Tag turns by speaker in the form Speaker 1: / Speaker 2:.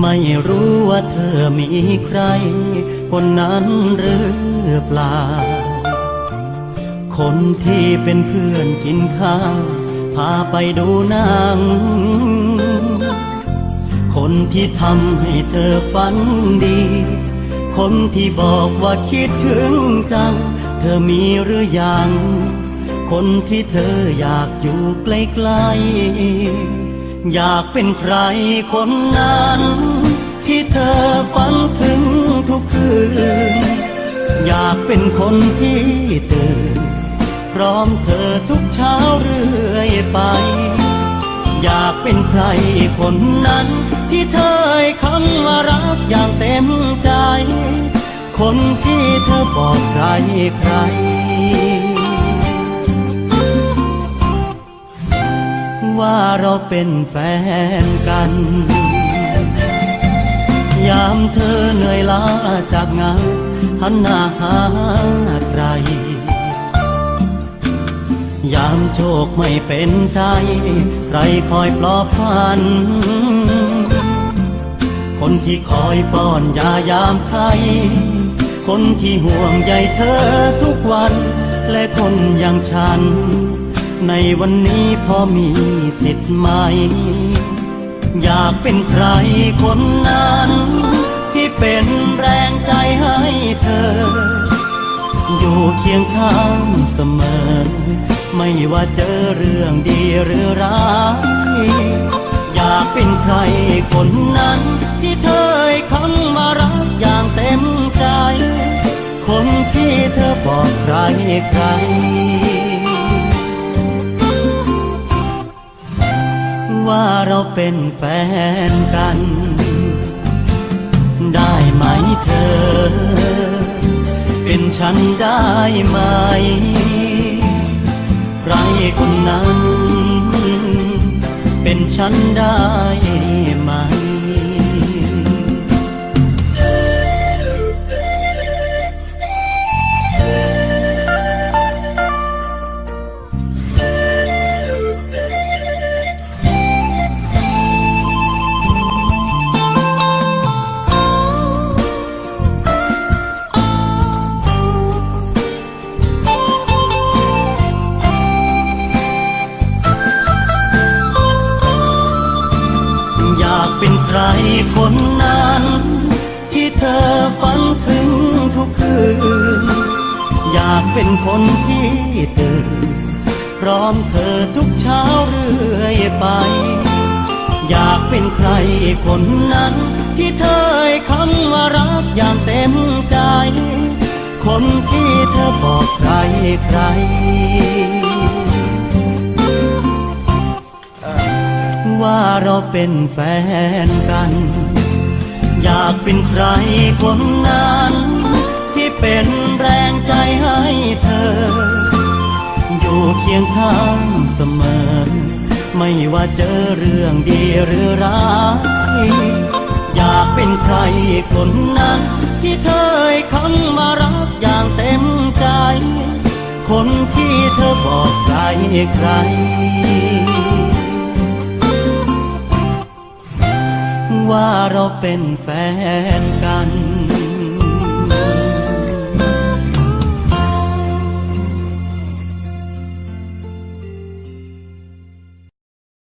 Speaker 1: ไม่รู้ว่าเธอมีใคร คนนั้นหรือเปล่า คนที่เป็นเพื่อนกินข้าว พาไปดูหนังคนที่ทำให้เธอฝันดี คนที่บอกว่าคิดถึงจัง เธอมีหรือยัง คนที่เธออยากอยู่ใกล้ๆ อยากเป็นใครคนนั้น ที่เธอฝันถึงทุกคืน อยากเป็นคนที่ตื่น พร้อมเธอทุกเช้าเรื่อยไป อยากเป็นใครคนนั้น ที่เธอคำว่ารักอย่างเต็มใจ คนที่เธอบอกใครใคร ว่าเราเป็นแฟนกัน ยามเธอเหนื่อยล้าจากงานหันหน้าหาใคร ยามโชคไม่เป็นใจ ใครคอยปลอบพัน คนที่คอยป้อนยายามไข้คนที่ห่วงใยเธอทุกวัน และคนอย่างฉัน ในวันนี้พอมีสิทธิ์ไหม อยากเป็นใครคนนั้น ที่เป็นแรงใจให้เธอ อยู่เคียงข้างเสมอ ไม่ว่าเจอเรื่องดีหรือร้าย อยากเป็นใครคนนั้น ที่เธอให้คำมารักอย่างเต็มใจ คนที่เธอบอกใครใคร เป็นแฟนกัน ได้ไหมเธอ เป็นฉันได้ไหม ใครคนนั้น เป็นฉันได้ รคนนั้น ที่เธอฝันถึงทุกคืน อยากเป็นคนที่ตื่นพร้อมเธอทุกเช้าเรื่อยไป อยากเป็นใครคนนั้น ที่เธอคำว่ารักอย่างเต็มใจ คนที่เธอบอกใครใคร เราเป็นแฟนกัน อยากเป็นใครคนนั้น ที่เป็นแรงใจให้เธอ อยู่เคียงข้างเสมอ ไม่ว่าเจอเรื่องดีหรือร้ายอยากเป็นใครคนนั้น ที่เธอให้คำมารักอย่างเต็มใจ คนที่เธอบอกใครใคร ว่าเราเป็นแฟนกัน